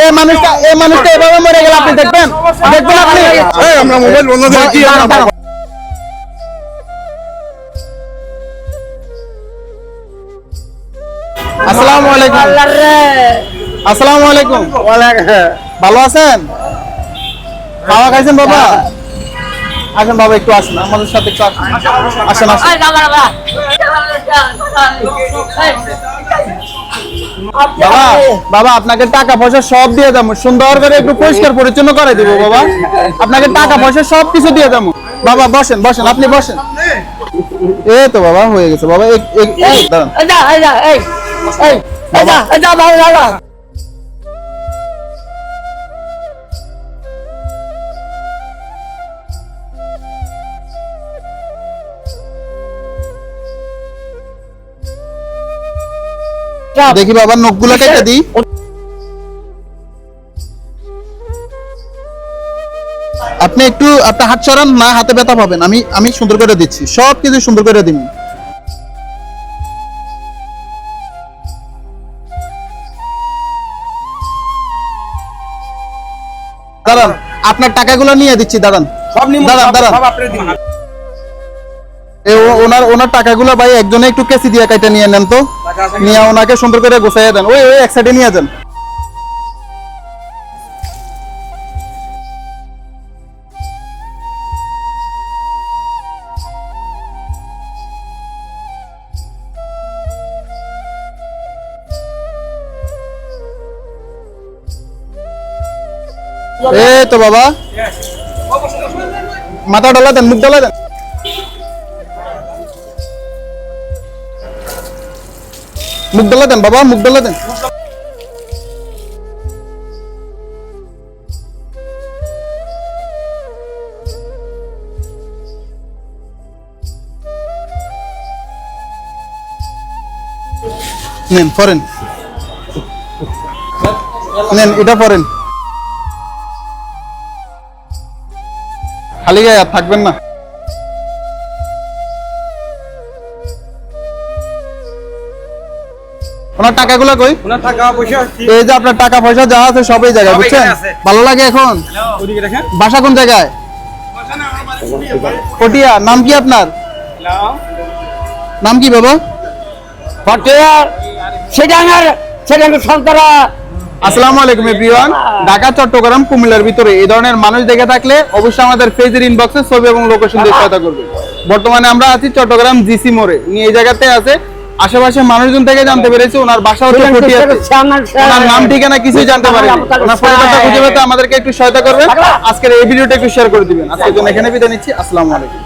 এই মানুষটা এই মানুষটা এভাবে মরে গেল আপনি দেখবেন? দেখবেন আপনি? আমরা মোবাইল বন্ধ করে কি দাঁড়ান, আমরা- দাঁড়ান। আসসালামু আলাইকুম। আসসালামু আলাইকুম। ভালো আছেন? খাওয়া খাইছেন বাবা? আসেন বাবা একটু আসেন। আমাদের সাথে একটু আসেন। আসেন আসেন। বাবা বাবা আপনাকে টাকা পয়সা সব দিয়ে দেবো। সুন্দর করে একটু পরিষ্কার পরিচ্ছন্ন করে দিব বাবা। আপনাকে টাকা পয়সা সব কিছু দিয়ে দেবো। বাবা বসেন বসেন আপনি বসেন। এই তো বাবা হয়ে গেছে। বাবা দাঁড়ান। দেখি বাবা নখগুলো কেটে দিই। আপনি একটু আপনার হাত সরান না হাতে ব্যথা পাবেন। আমি আমি সুন্দর করে দিচ্ছি। সব কিছু সুন্দর করে দিন। দাঁড়ান আপনার টাকাগুলো নিয়ে দিচ্ছি দাঁড়ান। দাঁড়ান দাঁড়ান। সব আপনি দিন। এ ও- ওনার ওনার টাকাগুলো ভাই একজনে একটু কেসি দিয়ে কাইটা নিয়ে নেন তো। নিয়ে ওনাকে সুন্দর করে গোছাইয়া দেন। ওই ওই এক সাইডে নিয়ে যান। এই তো বাবা। মাথা ডলা দেন মুখ ডলা দেন। মুখ ডলা দেন, বাবা মুখ ডলা দেন। নেন ফরেন নেন, এটা ফরেন খালি গায়ে থাকবেন না। ওনার টাকাগুলো কই? ওনার টাকা পয়সা এই যে আপনার টাকা পয়সা যা আছে সবই জায়গায় বুঝছেন? ভালো লাগে এখন? ওদিকে দেখেন। বাসা কোন জায়গায়? পটিয়া নাম কি আপনার? নাম কি বাবা? আসসালামু আলাইকুম এভরিওয়ান ঢাকা চট্টগ্রাম কুমিল্লার ভিতরে। এই ধরনের মানুষ দেখে থাকলে অবশ্যই আমাদের পেজের ইনবক্সে ছবি এবং লোকেশন দিয়ে সহায়তা করবে বর্তমানে আমরা আছি চট্টগ্রাম জিসি মোড়ে। উনি এই জায়গাতে আছে আশেপাশে মানুষজন থেকে জানতে পেরেছি ওনার বাসা হচ্ছে পটিয়াতে ওনার নাম ঠিকানা কিছুই জানতে পারে ওনার পরিবারটা খুঁজে পেতে আমাদেরকে একটু সহায়তা করবেন। আজকের এই ভিডিওটা একটু শেয়ার করে দিবেন। আজকের জন্য এখানে বিদায় নিচ্ছি। আসসালামু আলাইকুম।